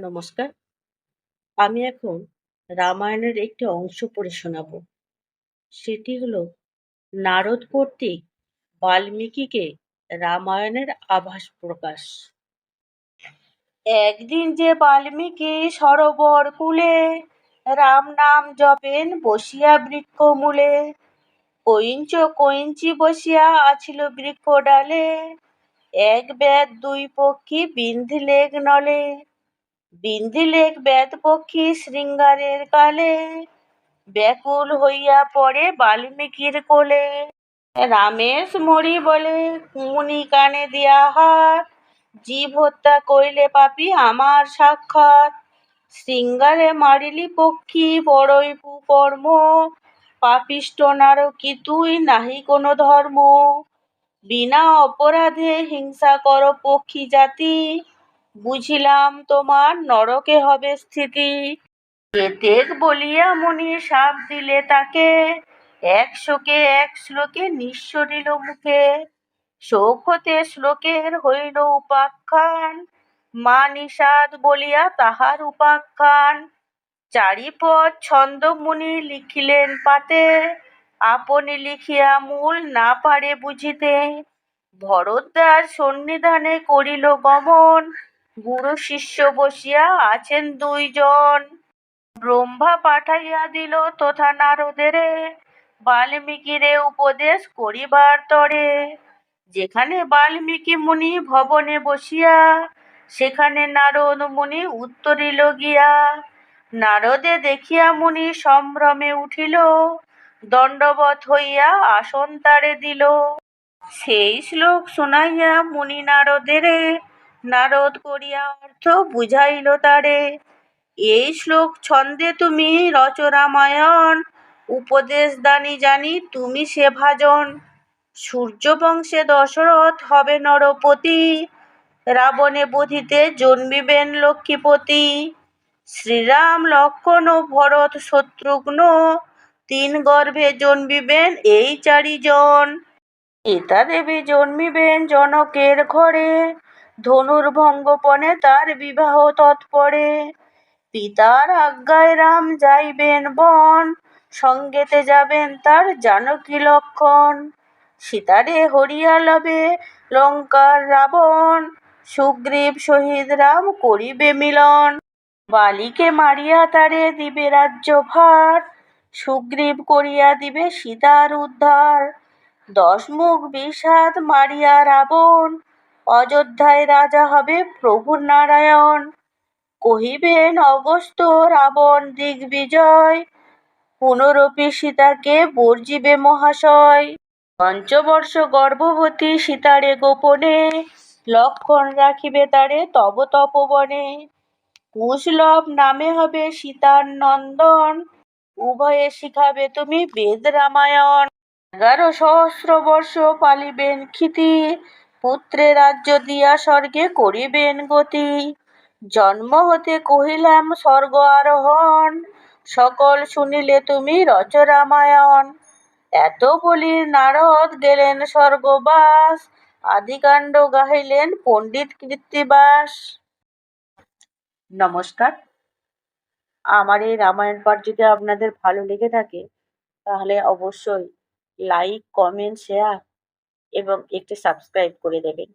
নমস্কার। আমি এখন রামায়ণের একটি অংশ পড়ে শোনাব। সেটি হলো, নারদ কর্তৃক বাল্মীকিকে রামায়ণের আভাস প্রকাশ। একদিন যে বাল্মীকি সরোবর কূলে রাম নাম জপেন বসিয়া বৃক্ষ মূলে, কইঞ্চ কইঞ্চি বসিয়া আছিল বৃক্ষ ডালে, এক বেদ দুই পক্ষী বিন্ধিলেক নলে বিন্ধিলেক বেদ পক্ষী শৃঙ্গারের কালে, ব্যাকুল হইয়া পড়ে বাল্মীকির কোলে। রামেশ মরি বলে মুনি কানে দিয়া হাত, জীব হত্যা কইলে পাপি আমার সাক্ষাৎ। শৃঙ্গারে মারিলি পক্ষী বড়ই কুকর্ম পাপিষ্ট নারকি তুই নাহি কোনো ধর্ম। বিনা অপরাধে হিংসা কর পক্ষী জাতি বুঝিলাম তোমার নরকে হবে স্থিতি। এতেক বলিয়া মুনি সাপ দিলে তাকে। এক শোকে এক শ্লোকে নিঃসরিল মুখে। শোক হতে শ্লোকের হইল উপাখ্যান। মা নিষাদ বলিয়া তাহার উপাখ্যান। চারিপদ ছন্দ মুনি লিখিলেন পাতে। আপনি লিখিয়া মূল না পারে বুঝিতে। ভরদ্বার সন্নিধানে করিল গমন। গুরু শিষ্য বসিয়া আছেন দুইজন। ব্রহ্মা পাঠাইয়া দিল তথা নারদেরে বাল্মীকিরে উপদেশ করিবার তরে। যেখানে বাল্মীকি মুনি ভবনে বসিয়া, সেখানে নারদ মুনি উত্তরিল গিয়া। নারদে দেখিয়া মুনি সম্ভ্রমে উঠিল দণ্ডবত হইয়া আসন তারে দিল। সেই শ্লোক শুনাইয়া মুনি নারদেরে নারদ করিয়া অর্থ বুঝাইল তারে, এই শ্লোক ছন্দে তুমি রচ রামায়ণ উপদেশ দানি জানি তুমি সে ভাজন সূর্যবংশে দশরথ হবে নরপতি, রাবণে বধিতে জন্মিবেন লক্ষ্মীপতি শ্রীরাম, লক্ষণ ও ভরত শত্রুঘ্ন, তিন গর্ভে জন্মিবেন এই চারিজন। সীতা দেবী জন্মিবেন জনকের ঘরে ধনুর্ভঙ্গপণে তার বিবাহ তৎপরে। পিতার আজ্ঞায় রাম যাইবেন বন, সঙ্গেতে যাবেন তার জানকী লক্ষণ। সীতারে হরিয়া লবে লঙ্কার রাবণ, সুগ্রীব শহীদ রাম করিবে মিলন। বালিকে মারিয়া তারে দিবে রাজ্য ভার, সুগ্রীব করিয়া দিবে সীতার উদ্ধার। দশ মুখ বিষাদ মারিয়া রাবণ অযোধ্যায় রাজা হবে প্রভু নারায়ণ। কহিবেন, অগস্ত রাবণ দিগ্বিজয়, পুনরপি সীতাকে বর্জিবে মহাশয়। পঞ্চবর্ষ গর্ভবতী সীতারে গোপনে, লক্ষণ রাখিবে তারে তব তপবনে। কুশলভ নামে হবে সীতার নন্দন, উভয়ে শিখাবে তুমি বেদ রামায়ণ এগারো সহস্র বর্ষ পালিবেন ক্ষিতি পুত্রে রাজ্য দিয়া স্বর্গে করিবেন গতি। জন্ম হতে কহিলাম, স্বর্গ আরোহণ, সকল শুনিলে তুমি রচ রামায়ণ। এত বলি নারদ গেলেন স্বর্গবাস, আদিকাণ্ড গাহিলেন পণ্ডিত কৃত্তিবাস নমস্কার। আমার এই রামায়ণ পাঠ যদি আপনাদের ভালো লেগে থাকে, তাহলে অবশ্যই লাইক কমেন্ট শেয়ার এবং একটি সাবস্ক্রাইব করে দেবেন।